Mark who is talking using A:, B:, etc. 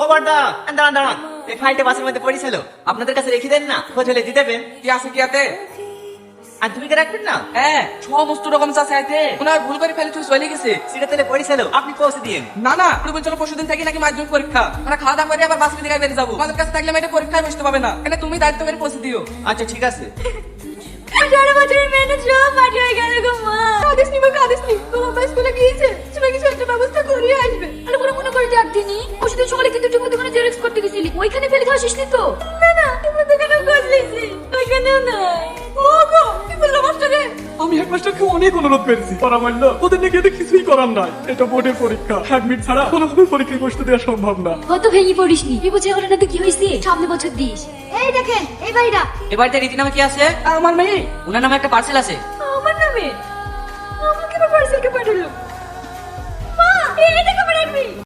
A: ও বর্দা দাঁড়ান দাঁড়ান। এই ফাইলটা বাসের মধ্যে পড়েছিল আপনাদের কাছে রেখে দেন না খোঁজ হলে দিয়ে দেবেন।
B: কি আছে কি আতে
A: আর তুমি কে রাখবেন না?
B: হ্যাঁ সমস্ত রকম চাষে আইতে ওনার ভুল করে ফেলে তুই চলে গেছে।
A: সেটা তাহলে পড়েছিল আপনি পৌঁছে দিন
B: না না তুমি বলছো পরশু দিন থাকি নাকি মাধ্যমিক পরীক্ষা। আমরা খাওয়া দাওয়া করে আবার বাস দিকে বেরিয়ে যাব। আমাদের কাছে থাকলে মেয়েটা পরীক্ষায় বসতে পাবে না। এখানে তুমি দায়িত্ব করে পৌঁছে দিও।
A: আচ্ছা ঠিক আছে।
C: আঠারো বছরের মেয়েটা সব মাটি হয়ে গেল গো মা। কাঁদিস নি মা কাঁদিস নি। তোমার মা স্কুলে গিয়েছে। সেটা কিছু একটা ব্যবস্থা করিয়ে আসবে। আরে কোনো মনে করে ডাক দিনি করতে গেছিলি? ওইখানে ফেলে খাওয়া নি তো। না না তুমি দোকানে বসলেছি ওইখানেও না ও কি বলল মাস্টারে
D: আমি হেডমাস্টারকে অনেক অনুরোধ করেছি। বলল ওদের নাকি এতে কিছুই করার নাই। এটা বোর্ডের পরীক্ষা। অ্যাডমিট ছাড়া কোনোভাবে পরীক্ষায় বসতে দেওয়া সম্ভব না।
C: কত ভেঙে পড়িস নি এই বছর হলে না তো কি হয়েছে? সামনে বছর দিস। এই দেখেন এই ভাইরা।
B: এ বাড়িতে রীতি নামে কি আছে? আমার মেয়ে। ওনার নামে একটা পার্সেল আছে।
C: আমার নামে? আমাকে পার্সেলকে পাঠালো?